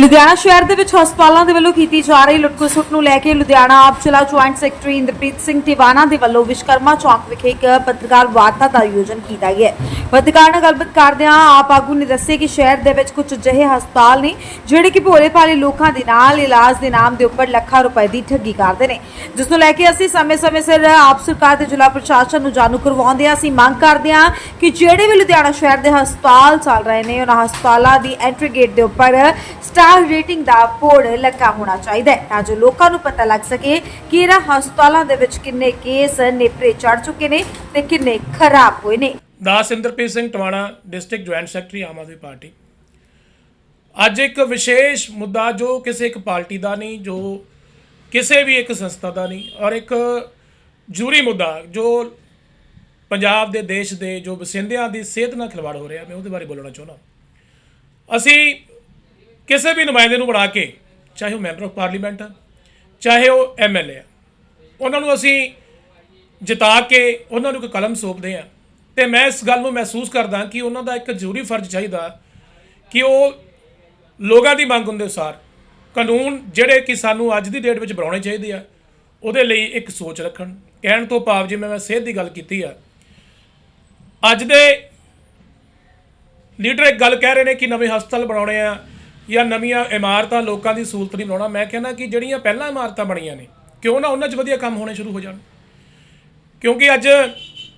ਲੁਧਿਆਣਾ ਸ਼ਹਿਰ ਦੇ ਵਿੱਚ ਹਸਪਤਾਲਾਂ ਦੇ ਵੱਲੋਂ ਕੀਤੀ ਜਾ ਰਹੀ ਲੁੱਟ-ਖਸੁੱਟ ਨੂੰ ਲੈ ਕੇ ਲੁਧਿਆਣਾ ਆਪ ਜ਼ਿਲ੍ਹਾ ਜੁਆਇੰਟ ਸੈਕਟਰੀ ਇੰਦਰਪ੍ਰੀਤ ਸਿੰਘ ਟਿਵਾਣਾ ਦੇ ਵੱਲੋਂ ਵਿਸ਼ਕਰਮਾ ਚੌਕ ਵਿਖੇ ਇੱਕ ਪੱਤਰਕਾਰ ਵਾਰਤਾ ਦਾ ਆਯੋਜਨ ਕੀਤਾ ਗਿਆ ਹੈ। ਪੱਤਰਕਾਰ ਨਾਲ ਗੱਲਬਾਤ ਕਰਦਿਆਂ ਆਪ ਆਗੂ ਨੇ ਦੱਸਿਆ ਕਿ ਸ਼ਹਿਰ ਦੇ ਵਿੱਚ ਕੁਝ ਅਜਿਹੇ ਹਸਪਤਾਲ ਨੇ ਜਿਹੜੇ ਕਿ ਭੋਲੇ-ਭਾਲੇ ਲੋਕਾਂ ਦੇ ਨਾਲ ਇਲਾਜ ਦੇ ਨਾਮ ਦੇ ਉੱਪਰ ਲੱਖਾਂ ਰੁਪਏ ਦੀ ਠੱਗੀ ਕਰਦੇ ਨੇ ਜਿਸ ਨੂੰ ਲੈ ਕੇ ਅਸੀਂ ਸਮੇਂ-ਸਮੇਂ ਸਿਰ ਆਪ ਸਰਕਾਰ ਤੇ ਜ਼ਿਲ੍ਹਾ ਪ੍ਰਸ਼ਾਸਨ ਨੂੰ ਜਾਣੂ ਕਰਵਾਉਂਦੇ ਹਾਂ ਅਸੀਂ ਮੰਗ ਕਰਦੇ ਹਾਂ ਕਿ ਜਿਹੜੇ ਵੀ ਲੁਧਿਆਣਾ ਸ਼ਹਿਰ ਦੇ ਹਸਪਤਾਲ ਚੱਲ ਰਹੇ ਨੇ, ਉਹਨਾਂ ਹਸਪਤਾਲਾਂ ਦੀ ਐਂਟਰੀ ਗੇਟ ਦੇ ਉੱਪਰ ਸਟਾਰ ਰੇਟਿੰਗ ਦਾ ਬੋਰਡ ਲੱਗਾ ਹੋਣਾ ਚਾਹੀਦਾ ਹੈ। ਤਾਂ ਜੋ ਲੋਕਾਂ ਨੂੰ ਪਤਾ ਲੱਗ ਸਕੇ ਕਿ ਇਹਨਾਂ ਹਸਪਤਾਲਾਂ ਦੇ ਵਿੱਚ ਕਿੰਨੇ ਕੇਸ ਨੇਪਰੇ ਚੜ ਚੁੱਕੇ ਨੇ ਤੇ ਕਿੰਨੇ ਖਰਾਬ ਹੋਏ ਨੇ। ਦਾਸ Inderpreet Singh Tiwana, district joint secretary, Aam Aadmi Party. ਅੱਜ ਇੱਕ ਵਿਸ਼ੇਸ਼ ਮੁੱਦਾ ਜੋ ਕਿਸੇ ਇੱਕ ਪਾਰਟੀ ਦਾ ਨਹੀਂ, ਜੋ ਕਿਸੇ ਵੀ ਇੱਕ ਸੰਸਥਾ ਦਾ ਨਹੀਂ, ਔਰ ਇੱਕ ਜ਼ਰੂਰੀ ਮੁੱਦਾ ਜੋ ਪੰਜਾਬ ਦੇ ਦੇਸ਼ ਦੇ ਜੋ ਵਸਿੰਦਿਆਂ ਦੀ ਸਿਹਤ ਨਾਲ ਖਿਲਵਾੜ ਹੋ ਰਿਹਾ, ਮੈਂ ਉਹਦੇ ਬਾਰੇ ਬੋਲਣਾ ਚਾਹੁੰਦਾ। ਅਸੀਂ ਕਿਸੇ ਵੀ ਨੁਮਾਇੰਦੇ ਨੂੰ ਬਣਾ ਕੇ, ਚਾਹੇ ਉਹ ਮੈਂਬਰ ਆਫ ਪਾਰਲੀਮੈਂਟ ਆ, ਚਾਹੇ ਉਹ ਐਮਐਲਏ ਆ, ਉਹਨਾਂ ਨੂੰ ਅਸੀਂ ਜਿਤਾ ਕੇ ਉਹਨਾਂ ਨੂੰ ਇੱਕ ਕਲਮ ਸੌਂਪਦੇ ਆ ਤੇ ਮੈਂ ਇਸ ਗੱਲ ਨੂੰ ਮਹਿਸੂਸ ਕਰਦਾ ਕਿ ਉਹਨਾਂ ਦਾ ਇੱਕ ਜ਼ਰੂਰੀ ਫਰਜ਼ ਚਾਹੀਦਾ ਕਿ ਉਹ ਲੋਕਾਂ ਦੀ ਮੰਗ ਹੁੰਦੇ ਅਨੁਸਾਰ ਕਾਨੂੰਨ ਜਿਹੜੇ ਕਿ ਸਾਨੂੰ ਅੱਜ ਦੀ ਡੇਟ ਵਿੱਚ ਬਣਾਉਣੇ ਚਾਹੀਦੇ ਆ, ਉਹਦੇ ਲਈ ਇੱਕ ਸੋਚ ਰੱਖਣ। ਕਹਿਣ ਤੋਂ ਭਾਵ ਜਿਵੇਂ ਮੈਂ ਸਿਹਤ ਦੀ ਗੱਲ ਕੀਤੀ ਆ, ਅੱਜ ਦੇ ਲੀਡਰ ਇੱਕ ਗੱਲ ਕਹਿ ਰਹੇ ਨੇ ਕਿ ਨਵੇਂ ਹਸਪਤਾਲ ਬਣਾਉਣੇ ਆ ਜਾਂ ਨਵੀਆਂ ਇਮਾਰਤਾਂ ਲੋਕਾਂ ਦੀ ਸਹੂਲਤ ਲਈ ਬਣਾਉਣਾ ਮੈਂ ਕਹਿੰਦਾ ਕਿ ਜਿਹੜੀਆਂ ਪਹਿਲਾਂ ਇਮਾਰਤਾਂ ਬਣੀਆਂ ਨੇ, ਕਿਉਂ ਨਾ ਉਹਨਾਂ 'ਚ ਵਧੀਆ ਕੰਮ ਹੋਣੇ ਸ਼ੁਰੂ ਹੋ ਜਾਣ। ਕਿਉਂਕਿ ਅੱਜ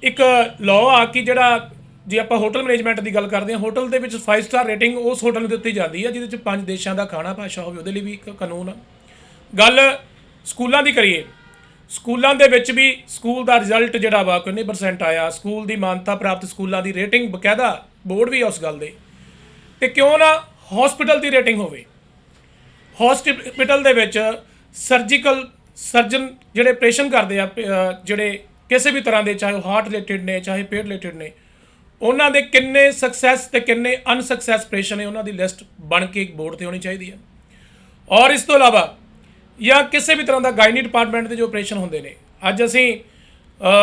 ਇੱਕ ਲਾਅ ਆ ਕਿ ਜਿਹੜਾ ਜੇ ਆਪਾਂ ਹੋਟਲ ਮੈਨੇਜਮੈਂਟ ਦੀ ਗੱਲ ਕਰਦੇ ਹਾਂ ਹੋਟਲ ਦੇ ਵਿੱਚ 5 ਸਟਾਰ ਰੇਟਿੰਗ ਉਸ ਹੋਟਲ ਨੂੰ ਦਿੱਤੀ ਜਾਂਦੀ ਹੈ ਜਿਹਦੇ ਵਿੱਚ ਪੰਜ ਦੇਸ਼ਾਂ ਦਾ ਖਾਣਾ ਭਾਸ਼ਾ ਹੋਵੇ, ਉਹਦੇ ਲਈ ਵੀ ਇੱਕ ਕਾਨੂੰਨ ਆ। ਗੱਲ ਸਕੂਲਾਂ ਦੀ ਕਰੀਏ, ਸਕੂਲਾਂ ਦੇ ਵਿੱਚ ਵੀ ਸਕੂਲ ਦਾ ਰਿਜ਼ਲਟ ਜਿਹੜਾ ਵਾ ਕਿੰਨੇ ਪਰਸੈਂਟ ਆਇਆ, ਸਕੂਲ ਦੀ ਮਾਨਤਾ ਪ੍ਰਾਪਤ ਸਕੂਲਾਂ ਦੀ ਰੇਟਿੰਗ ਬਕਾਇਦਾ ਬੋਰਡ ਵੀ ਆ ਉਸ ਗੱਲ ਦੇ। ਤੇ ਕਿਉਂ ਨਾ ਹਸਪੀਟਲ ਦੀ ਰੇਟਿੰਗ ਹੋਵੇ। ਹਸਪੀਟਲ ਦੇ ਵਿੱਚ ਸਰਜੀਕਲ ਸਰਜਨ ਜਿਹੜੇ ਆਪਰੇਸ਼ਨ ਕਰਦੇ ਆ ਅਹ, ਜਿਹੜੇ ਕਿਸੇ ਵੀ ਤਰ੍ਹਾਂ ਦੇ ਚਾਹੇ ਉਹ ਹਾਰਟ ਰਿਲੇਟਡ ਨੇ ਚਾਹੇ ਪੇਟ ਰਿਲੇਟਡ ਨੇ ਉਹਨਾਂ ਦੇ ਕਿੰਨੇ ਸਕਸੈਸ ਤੇ ਕਿੰਨੇ ਅਨਸਕਸੈਸ ਆਪਰੇਸ਼ਨ ਨੇ ਉਹਨਾਂ ਦੀ ਲਿਸਟ ਬਣ ਕੇ ਇੱਕ ਬੋਰਡ ਤੇ ਹੋਣੀ ਚਾਹੀਦੀ ਹੈ। ਔਰ ਇਸ ਤੋਂ ਇਲਾਵਾ ਜਾਂ ਕਿਸੇ ਵੀ ਤਰ੍ਹਾਂ ਦਾ ਗਾਇਨੀ ਡਿਪਾਰਟਮੈਂਟ ਦੇ ਜੋ ਆਪਰੇਸ਼ਨ ਹੁੰਦੇ ਨੇ ਅੱਜ ਅਸੀਂ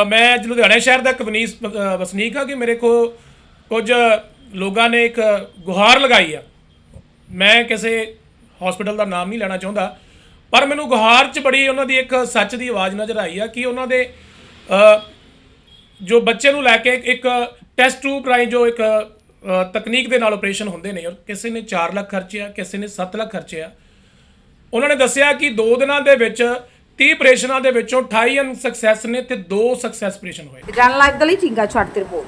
ਮੈਂ ਅੱਜ ਲੁਧਿਆਣਾ ਸ਼ਹਿਰ ਦਾ ਇੱਕ ਵਨੀਸ ਵਸਨੀਕ ਆ ਕਿ ਮੇਰੇ ਕੋ ਕੁਝ ਲੋਕਾਂ ਨੇ ਇੱਕ ਗੁਹਾਰ ਲਗਾਈ ਆ। ਮੈਂ ਕਿਸੇ ਹਸਪੀਟਲ ਦਾ ਨਾਮ ਨਹੀਂ ਲੈਣਾ ਚਾਹੁੰਦਾ, ਪਰ ਮੈਨੂੰ ਗੁਹਾਰ 'ਚ ਬੜੀ ਉਹਨਾਂ ਦੀ ਇੱਕ ਸੱਚ ਦੀ ਆਵਾਜ਼ ਨਜ਼ਰ ਆਈ ਆ ਕਿ ਉਹਨਾਂ ਦੇ ਜੋ ਬੱਚੇ ਨੂੰ ਲੈ ਕੇ ਇੱਕ ਟੈਸਟ ਟਿਊਬ ਰਾਹੀਂ ਜੋ ਇੱਕ ਤਕਨੀਕ ਦੇ ਨਾਲ ਆਪਰੇਸ਼ਨ ਹੁੰਦੇ ਨੇ, ਔਰ ਕਿਸੇ ਨੇ 4 ਲੱਖ ਖਰਚਿਆ ਕਿਸੇ ਨੇ 7 ਲੱਖ ਖਰਚਿਆ ਉਹਨਾਂ ਨੇ ਦੱਸਿਆ ਕਿ 2 ਦਿਨਾਂ ਦੇ ਵਿੱਚ 30 ਆਪਰੇਸ਼ਨਾਂ ਦੇ ਵਿੱਚੋਂ 28 ਅਨਸਕਸੈਸ ਨੇ ਤੇ 2 ਸਕਸੈਸ ਆਪਰੇਸ਼ਨ ਹੋਏ ਜਾਣ ਲਾਈਵ ਦੇ ਲਈ ਚਿੰਗਾ ਛੱਡ ਤੇ ਰਿਪੋਰਟ